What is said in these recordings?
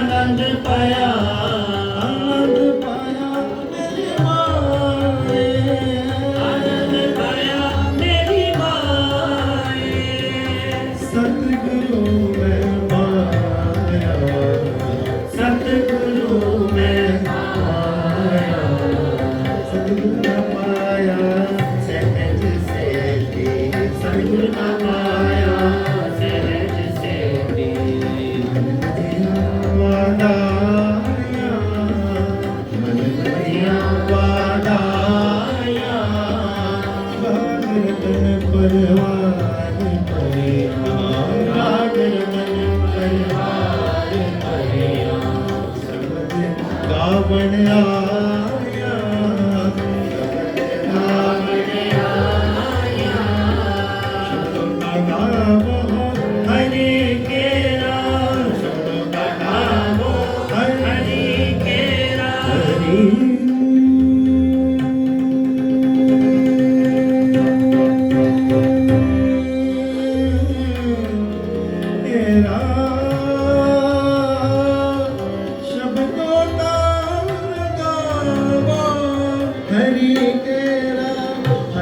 ਆਨੰਦ ਪਾਇਆ। I'm gonna make.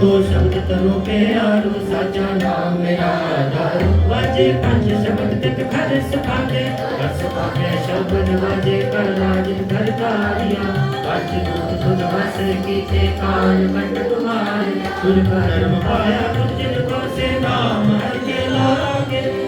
तू संत तनु पे आरू साचा नाम मेरा आधारू वाजे पंच शब्द तक घर सुखागे घर सुखागे शब्द वाजे कर राज घर कारिया पंच दूध सुन बस की ते कान बंट तुम्हारे सुन कर्म पाया कुछ जिनको से नाम हर के लागे।